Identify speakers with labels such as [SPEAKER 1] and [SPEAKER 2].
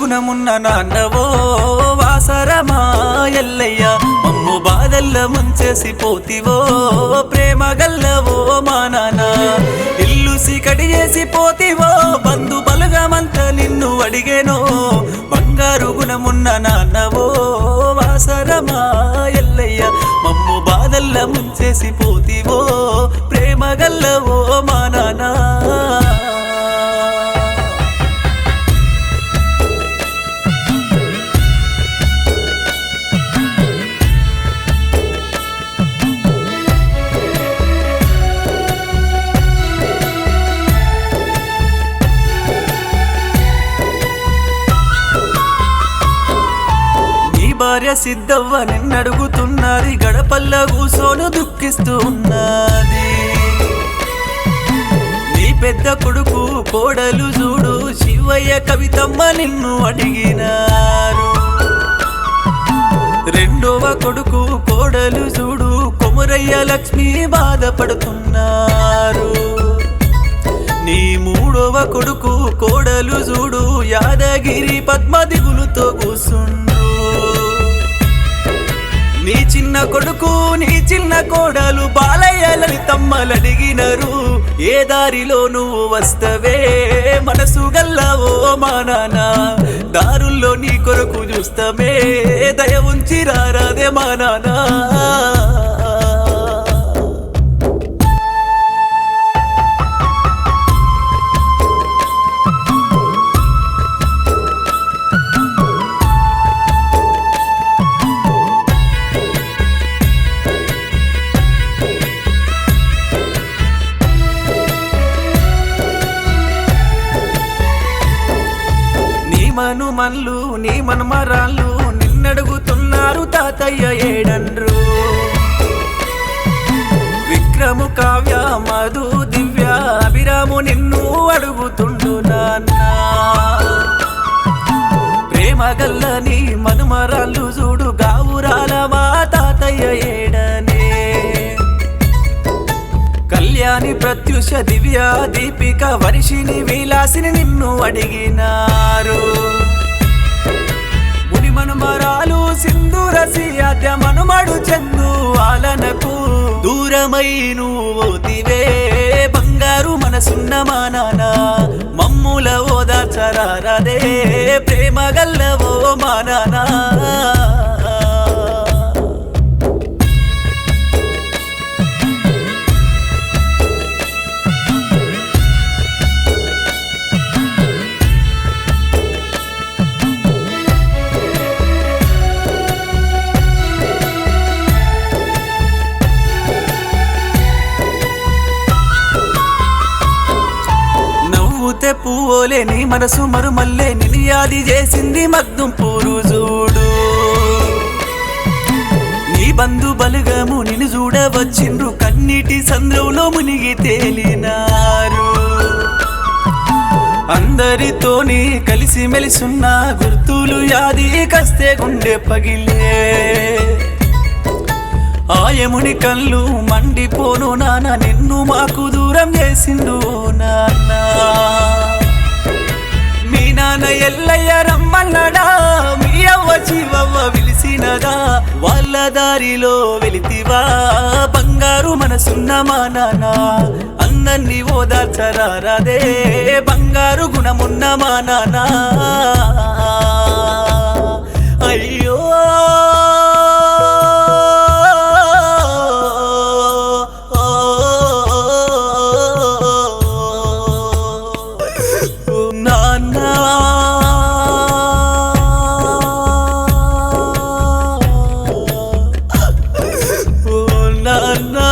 [SPEAKER 1] గుణమున్న నాన్నవో వాసరమా ఎల్లయ్య. మమ్ము బాధల్ల ముంచేసి పోతివో ప్రేమ గల్లవో మా నాన్న. ఇల్లు సీకటి చేసి పోతివో బంధు బలగమంత నిన్ను అడిగేనో. బంగారు గుణమున్న నాన్నవో వాసరమా ఎల్లయ్య. మమ్ము బాధల్ల ముంచేసి పోతివో భార్య సిద్ధవ్వ నిన్నడుగుతున్నది గడపల్ల కూసోను దుఃఖిస్తూ ఉన్నది. నీ పెద్ద కొడుకు కోడలు చూడు శివయ్య కవితమ్మ నిన్ను అడిగినారు. రెండవ కొడుకు కోడలు చూడు కొమురయ్య లక్ష్మి బాధపడుతున్నారు. నీ మూడవ కొడుకు కోడలు చూడు యాదగిరి పద్మ దిగులుతో కూసుండు నీ చిన్న కొడుకు నీ చిన్న కోడలు బాలయ్య లలితమ్మలడిగినరు. ఏ దారిలో నువ్వు వస్తవే? మనసు గల్లవో మా నాన్న. దారుల్లో నీ కొరకు చూస్తమే. దయ ఉంచి రారాదే మా నాన్న. మనుమన్లు నీ మనమరాళ్ళు నిన్నడుగుతున్నారు తాతయ్య ఏడన్రు. విక్రము కావ్య మధు దివ్య అభిరాము నిన్ను అడుగుతుండు నాన్న. ప్రేమ గల్లని మనుమరాళ్ళు చూడు గావురాల మా తాతయ్య ఏడనే. కళ్యాణి ప్రత్యుష దివ్య దీపిక వర్షిని విలాసిని నిన్ను అడిగినారు. దూరమై నువ్వుతివే బంగారు మనసున్న మా నాన్న మమ్ముల ఓదార్చరారదే. ప్రేమ గల్లవో మా నాన్న నవ్వుతే పువ్వులే నీ మనసు మరుమల్లే నిలియాది చేసింది మగ్ధం పూరు చూడు. నీ బంధు బలుగము నిన్ను చూడవచ్చిండ్రు కన్నీటి సంద్రంలో మునిగి తేలినారు. అందరితోని కలిసి మెలిసున్న గుర్తులు యాది కస్తే గుండె పగిలే ఆయముని కళ్ళు మండిపోను నాన్న నిన్ను మాకు దూరం చేసిండు దారిలో వెళితివా బంగారు మనసున్న మా నాన్న అందరినీ ఓదార్చరారాదే. బంగారు గుణమున్న మా నాన్న. Allah.